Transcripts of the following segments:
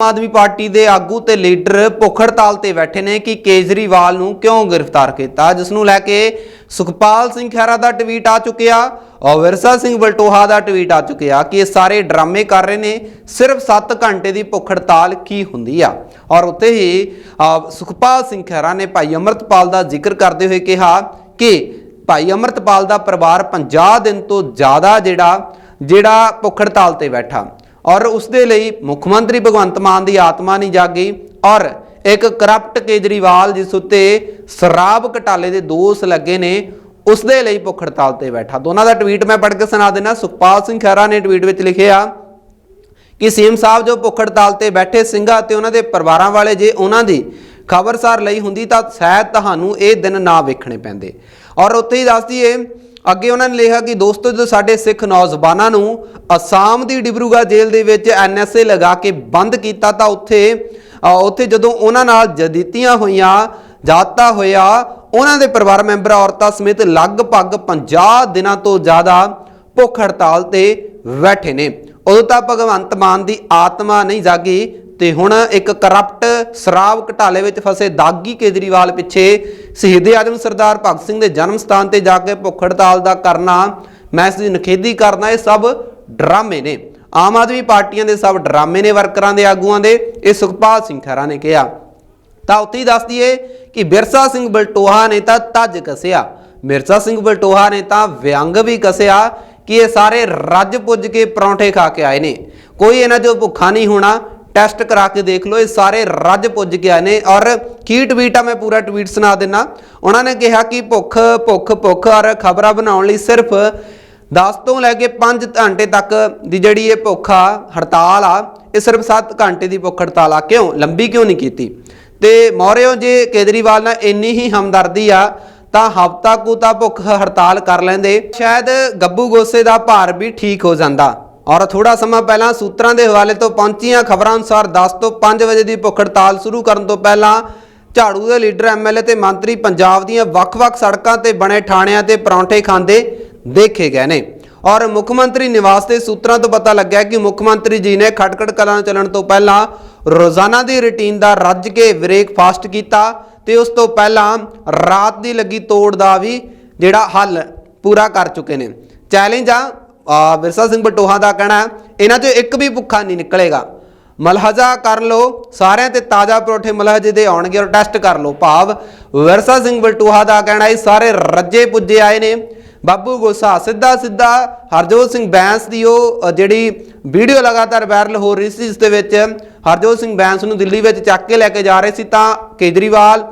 Aam Aadmi party ਦੇ ਆਗੂ ਤੇ ਲੀਡਰ ਭੁੱਖ ਹੜਤਾਲ ਤੇ ਬੈਠੇ ਨੇ ਕਿ ਕੇਜਰੀਵਾਲ ਨੂੰ ਕਿਉਂ ਗ੍ਰਿਫਤਾਰ ਕੀਤਾ? ਜਿਸ ਨੂੰ ਲੈ ਕੇ ਸੁਖਪਾਲ ਸਿੰਘ ਖਹਿਰਾ ਦਾ ਟਵੀਟ ਆ ਚੁੱਕਿਆ ਔਰ ਵਿਰਸਾ ਸਿੰਘ ਬਲਟੋਹਾ ਦਾ ਟਵੀਟ ਆ ਚੁੱਕਿਆ ਕਿ ਇਹ ਸਾਰੇ ਡਰਾਮੇ ਕਰ ਰਹੇ ਨੇ। ਸਿਰਫ 7 ਘੰਟੇ ਦੀ ਭੁੱਖ ਹੜਤਾਲ ਕੀ ਹੁੰਦੀ ਆ? ਔਰ ਉੱਤੇ ਹੀ ਸੁਖਪਾਲ ਸਿੰਘ ਖਹਿਰਾ ਨੇ ਭਾਈ ਅਮਰਤਪਾਲ ਦਾ ਜ਼ਿਕਰ ਕਰਦੇ ਹੋਏ ਕਿਹਾ ਕਿ ਭਾਈ ਅਮਰਤਪਾਲ ਦਾ ਪਰਿਵਾਰ 50 ਦਿਨ ਤੋਂ ਜ਼ਿਆਦਾ ਜਿਹੜਾ ਜਿਹੜਾ ਭੁੱਖ ਹੜਤਾਲ ਤੇ ਬੈਠਾ। ਔਰ ਉਸ ਦੇ ਲਈ ਮੁੱਖ ਮੰਤਰੀ ਭਗਵੰਤ ਮਾਨ ਦੀ ਆਤਮਾ ਨਹੀਂ ਜਾਗੀ, ਔਰ ਇੱਕ ਕਰਪਟ ਕੇਜਰੀਵਾਲ ਜਿਸ ਉੱਤੇ ਸ਼ਰਾਬ ਘਟਾਲੇ ਦੇ ਦੋਸ਼ ਲੱਗੇ ਨੇ ਉਸ ਦੇ ਲਈ ਭੁੱਖ ਹੜਤਾਲ ਤੇ ਬੈਠਾ। ਦੋਨਾਂ ਦਾ ਟਵੀਟ ਮੈਂ ਪੜ੍ਹ ਕੇ ਸੁਣਾ ਦੇਣਾ ਸੁਖਪਾਲ ਸਿੰਘ ਖਹਿਰਾ ਨੇ ਟਵੀਟ ਵਿੱਚ ਲਿਖਿਆ ਕਿ ਸੀਐਮ ਸਾਹਿਬ ਜੋ ਭੁੱਖ ਹੜਤਾਲ ਤੇ ਬੈਠੇ ਸਿੰਘਾਂ ਤੇ ਉਹਨਾਂ ਦੇ ਪਰਿਵਾਰਾਂ ਵਾਲੇ ਜੇ ਉਹਨਾਂ ਦੀ ਖਬਰਸਾਰ ਲਈ ਹੁੰਦੀ ਤਾਂ ਸ਼ਾਇਦ ਤੁਹਾਨੂੰ ਇਹ ਦਿਨ ਨਾ ਵੇਖਣੇ ਪੈਂਦੇ। ਔਰ ਉੱਥੇ ਹੀ ਦੱਸ ਦਈਏ ਅੱਗੇ ਉਹਨਾਂ ਨੇ ਲਿਖਿਆ ਕਿ ਦੋਸਤੋ, ਜਦੋਂ ਸਾਡੇ ਸਿੱਖ ਨੌਜਵਾਨਾਂ ਨੂੰ ਅਸਾਮ ਦੀ ਡਿਬਰੂਗਾ ਜੇਲ੍ਹ ਦੇ ਵਿੱਚ ਐਨਐਸਏ ਲਗਾ ਕੇ ਬੰਦ ਕੀਤਾ ਤਾਂ ਉੱਥੇ ਉੱਥੇ ਜਦੋਂ ਉਹਨਾਂ ਨਾਲ ਜਦੀਤੀਆਂ ਹੋਈਆਂ ਜਾਤਾ ਹੋਇਆ, ਉਹਨਾਂ ਦੇ ਪਰਿਵਾਰ ਮੈਂਬਰ ਔਰਤਾਂ ਸਮੇਤ ਲਗਭਗ 50 ਦਿਨਾਂ ਤੋਂ ਜ਼ਿਆਦਾ ਭੁੱਖ ਹੜਤਾਲ ਤੇ ਬੈਠੇ ਨੇ। ਉਦੋਂ ਤਾਂ ਭਗਵੰਤ ਮਾਨ ਦੀ ਆਤਮਾ ਨਹੀਂ ਜਾਗੀ ਤੇ ਹੁਣ ਇੱਕ ਕਰਪਟ ਸ਼ਰਾਬ ਘਟਾਲੇ ਵਿੱਚ ਫਸੇ ਦਾਗੀ ਕੇਜਰੀਵਾਲ ਪਿੱਛੇ ਸ਼ਹੀਦ ਆਜਮ ਸਰਦਾਰ ਭਗਤ ਸਿੰਘ ਦੇ ਜਨਮ ਸਥਾਨ ਤੇ ਜਾ ਕੇ ਭੁੱਖ ਹੜਤਾਲ ਦਾ ਕਰਨਾ, ਮੈਂ ਇਸ ਦੀ ਨਖੇਦੀ ਕਰਨਾ ਇਹ ਸਭ ਡਰਾਮੇ ਨੇ। ਆਮ ਆਦਮੀ ਪਾਰਟੀਆਂ ਦੇ ਸਭ ਡਰਾਮੇ ਨੇ ਵਰਕਰਾਂ ਦੇ ਆਗੂਆਂ ਦੇ, ਇਹ ਸੁਖਪਾਲ ਸਿੰਘ ਖਹਿਰਾ ਨੇ ਕਿਹਾ। ਤਾਂ ਉੱਥੇ ਹੀ ਦੱਸ ਦਈਏ ਕਿ ਬਿਰਸਾ ਸਿੰਘ ਬਲਟੋਹਾ ਨੇ ਤਾਂ ਤੱਜ ਕਸਿਆ। ਮਿਰਜ਼ਾ ਸਿੰਘ ਬਲਟੋਹਾ ਨੇ ਤਾਂ ਵਿਅੰਗ ਵੀ ਕਸਿਆ। ਕਿ ਇਹ ਸਾਰੇ ਰੱਜ ਪੁੱਜ ਕੇ ਪਰੌਂਠੇ ਖਾ ਕੇ ਆਏ ਨੇ। ਕੋਈ ਇਹਨਾਂ ਜੋ ਭੁੱਖਾ ਨਹੀਂ ਹੋਣਾ। ਟੈਸਟ ਕਰਾ ਕੇ ਦੇਖ ਲਓ, ਇਹ ਸਾਰੇ ਰੱਜ ਪੁੱਜ ਕੇ ਆਏ ਨੇ। ਔਰ ਕੀ ਟਵੀਟ ਆ, ਮੈਂ ਪੂਰਾ ਟਵੀਟ ਸੁਣਾ ਦਿੰਨਾ। ਉਹਨਾਂ ਨੇ ਕਿਹਾ ਕਿ ਭੁੱਖ ਭੁੱਖ ਭੁੱਖ। ਔਰ ਖਬਰਾਂ ਬਣਾਉਣ ਲਈ ਸਿਰਫ 10 ਤੋਂ ਲੈ ਕੇ 5 ਘੰਟੇ ਤੱਕ ਦੀ ਜਿਹੜੀ ਇਹ ਭੁੱਖ ਆ, ਹੜਤਾਲ ਆ, ਇਹ ਸਿਰਫ 7 ਘੰਟੇ ਦੀ ਭੁੱਖ ਹੜਤਾਲ ਆ। ਕਿਉਂ? ਲੰਬੀ ਕਿਉਂ ਨਹੀਂ ਕੀਤੀ? ਤੇ ਮੌਰਿਓ, ਜੇ ਕੇਜਰੀਵਾਲ ਨਾਲ ਇੰਨੀ ਹੀ ਹਮਦਰਦੀ ਆ ਤਾਂ ਹਫਤਾ ਕੁ ਤਾਂ ਭੁੱਖ ਹੜਤਾਲ ਕਰ ਲੈਂਦੇ। ਸ਼ਾਇਦ ਗੱਬੂ ਗੋਸੇ ਦਾ ਭਾਰ ਵੀ ਠੀਕ ਹੋ ਜਾਂਦਾ। ਔਰ ਥੋੜਾ ਸਮਾਂ ਪਹਿਲਾਂ ਸੂਤਰਾਂ ਦੇ ਹਵਾਲੇ ਤੋਂ ਪਹੁੰਚੀਆਂ ਖਬਰਾਂ ਅਨੁਸਾਰ 10 ਤੋਂ 5 ਵਜੇ ਦੀ ਭੁੱਖ ਹੜਤਾਲ ਸ਼ੁਰੂ ਕਰਨ ਤੋਂ ਪਹਿਲਾਂ ਝਾੜੂ ਦੇ ਲੀਡਰ ਐਮਐਲਏ ਤੇ ਮੰਤਰੀ ਪੰਜਾਬ ਦੀਆਂ ਵੱਖ-ਵੱਖ ਸੜਕਾਂ ਤੇ ਬਣੇ ਥਾਣਿਆਂ ਤੇ ਪਰੌਂਠੇ ਖਾਂਦੇ ਦੇਖੇ ਗਏ ਨੇ। ਔਰ ਮੁੱਖ ਮੰਤਰੀ ਨਿਵਾਸ ਦੇ ਸੂਤਰਾਂ ਤੋਂ ਪਤਾ ਲੱਗਿਆ ਕਿ ਮੁੱਖ ਮੰਤਰੀ ਜੀ ਨੇ ਖਟਖਟ ਕਲਾਂ ਚੱਲਣ ਤੋਂ ਪਹਿਲਾਂ ਰੋਜ਼ਾਨਾ ਦੀ ਰੁਟੀਨ ਦਾ ਰੱਜ ਕੇ ਬ੍ਰੇਕਫਾਸਟ ਕੀਤਾ। ਤੇ ਉਸ ਤੋਂ ਪਹਿਲਾਂ ਰਾਤ ਦੀ ਲੱਗੀ ਤੋੜ ਦਾ ਵੀ ਜਿਹੜਾ ਹੱਲ ਪੂਰਾ ਕਰ ਚੁੱਕੇ ਨੇ। ਚੈਲੰਜ ਆ ਵਿਰਸਾ ਸਿੰਘ ਬਟੋਹਾ ਦਾ ਕਹਿਣਾ ਇਹਨਾਂ 'ਚੋਂ ਇੱਕ ਵੀ ਭੁੱਖਾ ਨਹੀਂ ਨਿਕਲੇਗਾ। ਮਲਹਜ਼ਾ ਕਰ ਲਓ, ਸਾਰਿਆਂ ਤੇ ਤਾਜ਼ਾ ਪਰੋਠੇ ਮਲਹਜੇ ਦੇ ਆਉਣਗੇ ਔਰ ਟੈਸਟ ਕਰ ਲਓ ਭਾਵ। ਵਿਰਸਾ ਸਿੰਘ ਬਟੋਹਾ ਦਾ ਕਹਿਣਾ ਇਹ ਸਾਰੇ ਰੱਜੇ ਪੁੱਜੇ ਆਏ ਨੇ। ਬਾਬੂ ਗੋਸਾ, ਸਿੱਧਾ ਸਿੱਧਾ ਹਰਜੋਤ ਸਿੰਘ ਬੈਂਸ ਦੀ ਉਹ ਜਿਹੜੀ ਵੀਡੀਓ ਲਗਾਤਾਰ ਵਾਇਰਲ ਹੋ ਰਹੀ ਸੀ, ਜਿਸ ਦੇ ਵਿੱਚ ਹਰਜੋਤ ਸਿੰਘ ਬੈਂਸ ਨੂੰ ਦਿੱਲੀ ਵਿੱਚ ਚੱਕ ਕੇ ਲੈ ਕੇ ਜਾ ਰਹੇ ਸੀ ਤਾਂ ਕੇਜਰੀਵਾਲ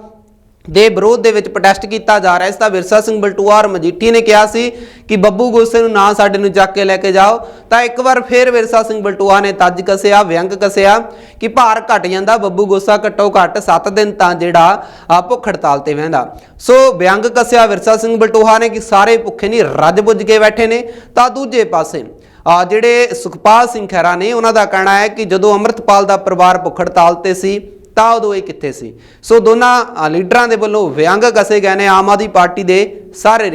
ਦੇ ਵਿਰੋਧ ਦੇ ਵਿੱਚ ਪ੍ਰੋਟੈਸਟ ਕੀਤਾ ਜਾ ਰਿਹਾ ਇਸ ਦਾ ਵਿਰਸਾ ਸਿੰਘ ਬਲਟੂਆ ਔਰ ਮਜੀਠੀ ਨੇ ਕਿਹਾ ਸੀ ਕਿ ਬੱਬੂ ਗੋਸੇ ਨੂੰ ਨਾ ਸਾਡੇ ਨੂੰ ਚੱਕ ਕੇ ਲੈ ਕੇ ਜਾਓ। ਤਾਂ ਇੱਕ ਵਾਰ ਫੇਰ ਵਿਰਸਾ ਸਿੰਘ ਬਲਟੂਆ ਨੇ ਤੱਜ ਕਸਿਆ, ਵਿਅੰਗ ਕਸਿਆ ਕਿ ਭਾਰ ਘਟ ਜਾਂਦਾ, ਬੱਬੂ ਗੋਸਾ ਘੱਟੋ ਘੱਟ 7 ਦਿਨ ਤਾਂ ਜਿਹੜਾ ਆ ਭੁੱਖ ਹੜਤਾਲ ਤੇ ਵਹਿੰਦਾ। ਸੋ ਵਿਅੰਗ ਕਸਿਆ, ਵਿਰਸਾ ਸਿੰਘ ਬਲਟੂਆ ਨੇ ਕਿ ਸਾਰੇ ਭੁੱਖੇ ਨਹੀਂ, ਰੱਜ ਬੁੱਝ ਕੇ ਬੈਠੇ ਨੇ। ਤਾਂ ਦੂਜੇ ਪਾਸੇ ਜਿਹੜੇ ਸੁਖਪਾਲ ਸਿੰਘ ਖਹਿਰਾ ਨੇ, ਉਹਨਾਂ ਦਾ ਕਹਿਣਾ ਹੈ ਕਿ ਜਦੋਂ ਅਮਰਤਪਾਲ ਦਾ ਪਰਿਵਾਰ ਭੁੱਖ ਹੜਤਾਲ ਤੇ ਸੀ ਤਾਂ ਉਦੋਂ ਇਹ ਕਿੱਥੇ ਸੀ? ਸੋ ਦੋਨਾਂ ਲੀਡਰਾਂ ਦੇ ਵੱਲੋਂ ਵਿਅੰਗ ਕਸੇ ਗਏ ਨੇ, ਆਮ ਆਦਮੀ ਪਾਰਟੀ ਦੇ ਸਾਰੇ